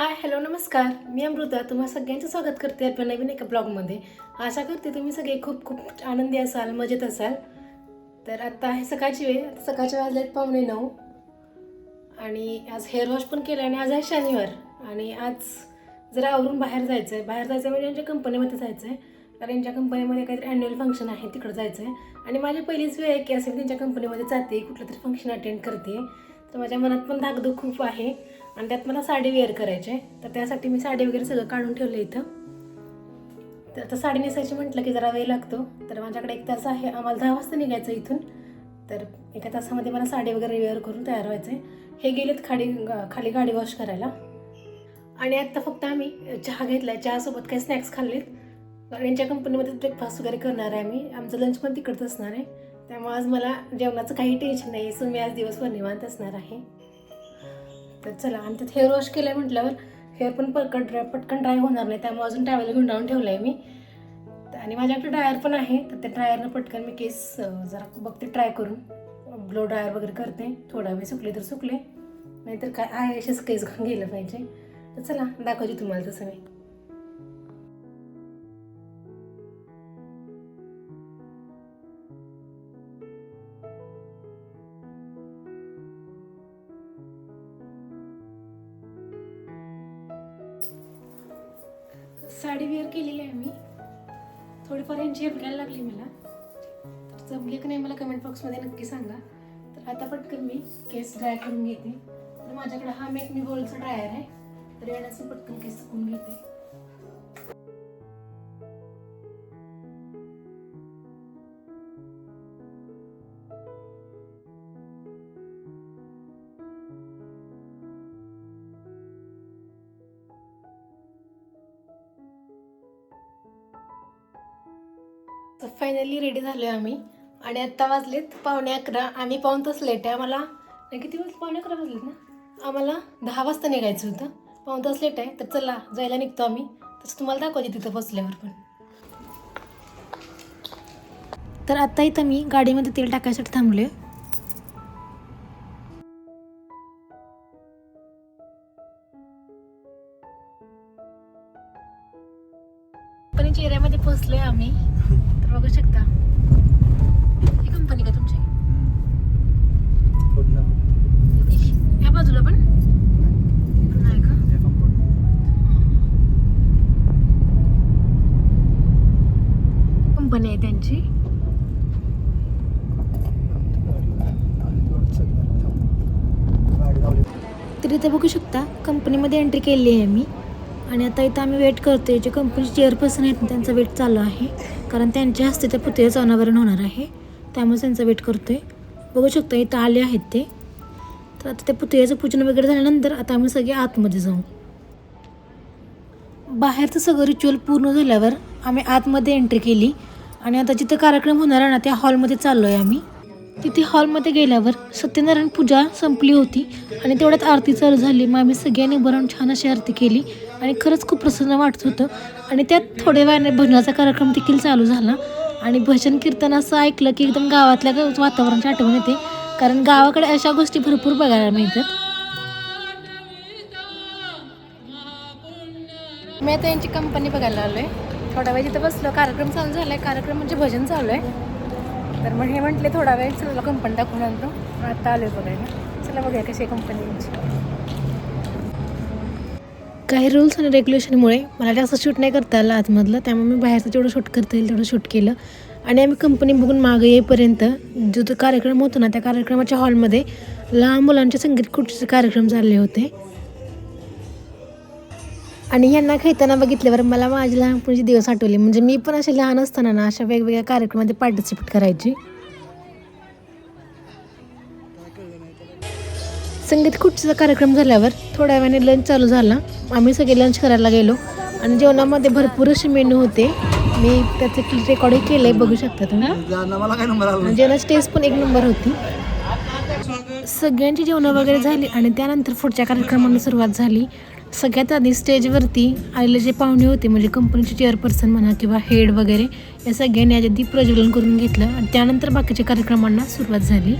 Hi hello नमस्कार. मी अमृता. तुम्हा सगळ्यांचं स्वागत करते आपल्या नवीन एका ब्लॉगमध्ये. आशा करते तुम्ही सगळे खूप खूप आनंदी असाल मजेत असाल. तर आत्ता आहे सकाळची वेळ. आता सकाळच्या वाजल्यात पावणे नऊ. आणि आज हेअर वॉश पण केलं आणि आज आहे शनिवार. आणि आज जरा आवरून बाहेर जायचं आहे बाहेर जायचं म्हणजे यांच्या कंपनीमध्ये जायचं आहे कारण यांच्या कंपनीमध्ये काहीतरी ॲन्युअल फंक्शन आहे तिकडं जायचं आहे आणि माझी पहिलीच वेळ आहे की असेल त्यांच्या कंपनीमध्ये जाते कुठलं तरी फंक्शन अटेंड करते. तर माझ्या मनात पण धाकधूक खूप आहे. आणि त्यात मला साडी वेअर करायची आहे तर त्यासाठी मी साडी वगैरे सगळं काढून ठेवलं इथं. तर आता साडी नेसायची म्हटलं की जरा वेळ लागतो. तर माझ्याकडे एक तास आहे. आम्हाला दहा वाजता निघायचं इथून. तर एका तासामध्ये मला साडी वगैरे वेअर करून तयार व्हायचं आहे हे गेलेत खाडी गा- खाली गाडी वॉश करायला. आणि आत्ता फक्त आम्ही चहा घेतला आहे चहासोबत काही स्नॅक्स खाल्लेत. यांच्या कंपनीमध्ये ब्रेकफास्ट वगैरे करणार आहे आम्ही. आमचं लंच पण तिकडचं असणार आहे. त्यामुळे आज मला जेवणाचं काही टेन्शन नाही सो मी आज दिवसभर निवांत असणार आहे. तर चला आणि त्यात हेअर वॉश केलं म्हटल्यावर हेअर पण पटकन ड्राय पटकन ड्राय होणार नाही त्यामुळे अजून ट्रॅव्हल गुंडाळून ठेवलं आहे मी. आणि माझ्याकडे ड्रायर पण आहे तर त्या ड्रायरनं पटकन मी केस जरा बघते ट्राय करून. ब्लो ड्रायर वगैरे करते थोडा वेळ सुकले तर सुकले नाहीतर काय आहे असेच केस घेऊन गेलं पाहिजे. तर चला दाखवते तुम्हाला तसं मी. साडी वेअर केलेली आहे मी. थोडीफार यांची हेल्प घ्यायला लागली मला. तर जमले की नाही मला कमेंट बॉक्समध्ये नक्की सांगा. तर आता पटकन मी केस ड्राय करून घेते. तर माझ्याकडे हा मेक मी बोलचा ड्रायर आहे. तर येण्याचं पटकन केस सुकून घेते. तर फायनली रेडी झालो आहे आम्ही. आणि आत्ता वाजलेत पावणे अकरा आम्ही पाहून तास लेट आहे. आम्हाला नाही किती वाजले? पावणे अकरा वाजलेत ना? आम्हाला दहा वाजता निघायचं होतं. पाऊन तास लेट आहे. तर चला जायला निघतो आम्ही. तसं तुम्हाला दाखवते तिथं पोचल्यावर पण. तर आत्ता इथं मी गाडीमध्ये तेल टाकायसाठी थांबले बघू शकता. ही कंपनी का तुमची? या बाजूला पण? नाही का? कंपनी आहे त्यांची. तर इथे बघू शकता कंपनीमध्ये एंट्री केली आहे मी. आणि आता इथं आम्ही वेट करतोय. जे कंपनीचे चेअरपर्सन आहेत ना, त्यांचा वेट चालू आहे. कारण त्यांच्या हस्ते त्या पुतळ्याचं अनावरण होणार आहे. त्यामुळे त्यांचा वेट करतोय. बघू शकता इथं आले आहेत ते. तर आता त्या पुतळ्याचं पूजन वगैरे झाल्यानंतर आता आम्ही सगळे आतमध्ये जाऊ. बाहेरचं सगळं रिच्युअल पूर्ण झाल्यावर आम्ही आतमध्ये एंट्री केली. आणि आता जिथं कार्यक्रम होणार आहे ना त्या हॉलमध्ये चाललो आहे आम्ही. तिथे हॉलमध्ये गेल्यावर सत्यनारायण पूजा संपली होती. आणि तेवढ्यात आरती चालू झाली. मग आम्ही सगळ्यांनी भरून छान अशी आरती केली. आणि खरंच खूप प्रसन्न वाटत होतं. आणि त्यात थोड्या वेळाने भजनाचा कार्यक्रम देखील चालू झाला. आणि भजन कीर्तन असं ऐकलं की एकदम गावातल्या वातावरणाची आठवण येते. कारण गावाकडे अशा गोष्टी भरपूर बघायला मिळतात. मी आता यांची कंपनी बघायला आलो आहे थोडा वेळ तिथं बसलो. कार्यक्रम चालू झाला आहे कार्यक्रम म्हणजे भजन चालू आहे. तर मग हे म्हटले थोडा वेळ चला कंपनी दाखवून आणतो. आता आता आहे बघायला. चला बघूया कशी आहे कंपनी यांची. काही रूल्स आणि रेग्युलेशनमुळे मला जास्त शूट नाही करता आलं आतमधलं. त्यामुळे मी बाहेरचं जेवढं शूट करता येईल तेवढं शूट केलं. आणि आम्ही कंपनी बघून मागं येईपर्यंत जो तो कार्यक्रम होतो ना त्या कार्यक्रमाच्या हॉलमध्ये लहान मुलांचे संगीत खुर्चीचे कार्यक्रम चालले होते. आणि यांना खेळताना बघितल्यावर मला माझे लहानपणीचे दिवस आठवले. म्हणजे मी पण असे लहान असताना ना अशा वेगवेगळ्या कार्यक्रमामध्ये पार्टिसिपेट करायची. संगीत खुर्चीचा कार्यक्रम झाल्यावर थोड्या वेळाने लंच चालू झाला. आम्ही सगळे लंच करायला गेलो. आणि जेवणामध्ये भरपूर असे मेनू होते. मी त्याचे रेकॉर्डिंग केलं आहे बघू शकता तुम्ही. जेवणाची टेस्ट पण एक नंबर होती. सगळ्यांची जेवणं वगैरे झाली आणि त्यानंतर पुढच्या कार्यक्रमाला सुरुवात झाली. सगळ्यात आधी स्टेजवरती आलेले जे पाहुणे होते म्हणजे कंपनीचे चेअरपर्सन म्हणा किंवा हेड वगैरे या सगळ्यांनी आधी प्रज्वलन करून घेतलं. आणि त्यानंतर बाकीच्या कार्यक्रमांना सुरुवात झाली.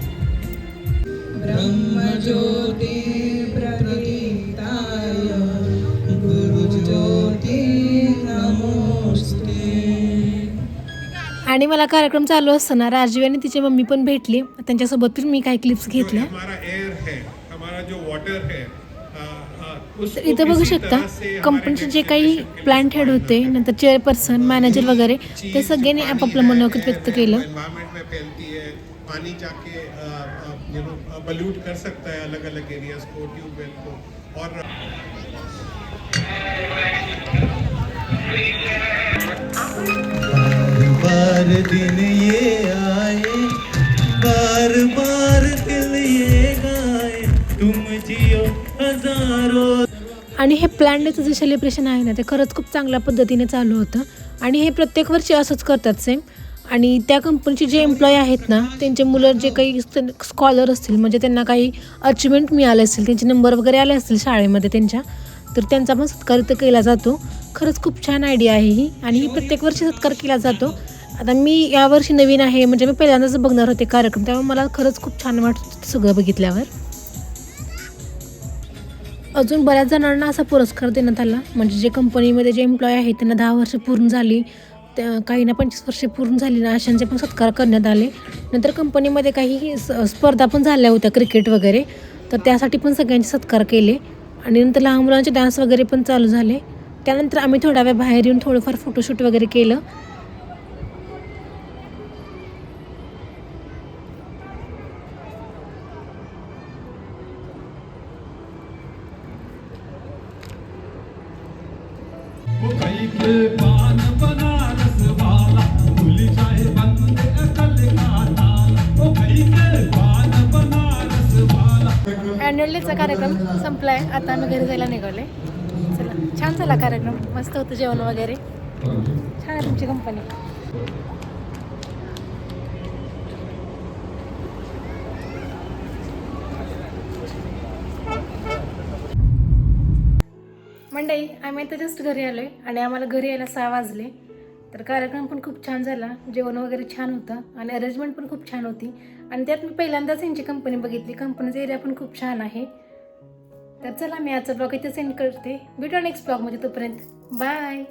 आणि मला कार्यक्रम चालू असताना राजीव आणि तिची मम्मी पण भेटली. त्यांच्यासोबत पण मी काही क्लिप्स घेतल्या. इथं बघू शकता कंपनीचे जे काही प्लॅन हेड होते नंतर चेअरपर्सन मॅनेजर वगैरे ते सगळ्यांनी आपापलं मनोगत व्यक्त केलं. है यू नो पल्यूट कर सकता है अलग अलग एरियाज को ट्यूबवेल को और बार दिन ये आए बार बार दिल ये गाए तुम जियो हजारों। आणि हे प्लॅन डेचं जे सेलिब्रेशन आहे ना ते खरंच खूप चांगल्या पद्धतीने चालू होतं. आणि हे प्रत्येक वर्षी असंच करतात सेम आणि त्या कंपनीचे जे एम्प्लॉई आहेत ना त्यांचे मुलं जे काही स्कॉलर असतील म्हणजे त्यांना काही अचिव्हमेंट मिळाले असतील त्यांचे नंबर वगैरे आले असतील शाळेमध्ये त्यांच्या तर त्यांचा पण सत्कार इथं केला जातो. खरंच खूप छान आयडिया आहे ही आणि ही प्रत्येक वर्षी सत्कार केला जातो. आता मी यावर्षी नवीन आहे म्हणजे मी पहिल्यांदाच बघणार होते कार्यक्रम त्यामुळे मला खरंच खूप छान वाटतं सगळं बघितल्यावर. अजून बऱ्याच जणांना असा पुरस्कार देण्यात आला म्हणजे जे कंपनीमध्ये जे एम्प्लॉय आहेत त्यांना दहा वर्ष पूर्ण झाली त्या काहींना पंचवीस वर्षे पूर्ण झाली ना अशांचे पण सत्कार करण्यात आले. नंतर कंपनीमध्ये काही स्पर्धा पण झाल्या होत्या क्रिकेट वगैरे. तर त्यासाठी पण सगळ्यांचे सत्कार केले. आणि नंतर लहान मुलांचे डान्स वगैरे पण चालू झाले. त्यानंतर आम्ही थोडा वेळ बाहेर येऊन थोडंफार फोटोशूट वगैरे केलं. Bye. ॲन्युअल कार्यक्रम संपला आहे आता आम्ही घरी जायला निघाले चला छान झाला कार्यक्रम. मस्त होतं जेवण वगैरे. छान आहे तुमची कंपनी मंडई आम्ही आता जस्ट घरी आलो आहे आणि आम्हाला घरी यायला सहा वाजले. तर कार्यक्रम पण खूप छान झाला. जेवण वगैरे छान होतं आणि अरेंजमेंट पण खूप छान होती. आणि त्यात मी पहिल्यांदाच यांची कंपनी बघितली. कंपनीचा एरिया पण खूप छान आहे. तर चला मी आजचा ब्लॉग इथे सेंड करते. भेटू नेक्स्ट ब्लॉगमध्ये तोपर्यंत. बाय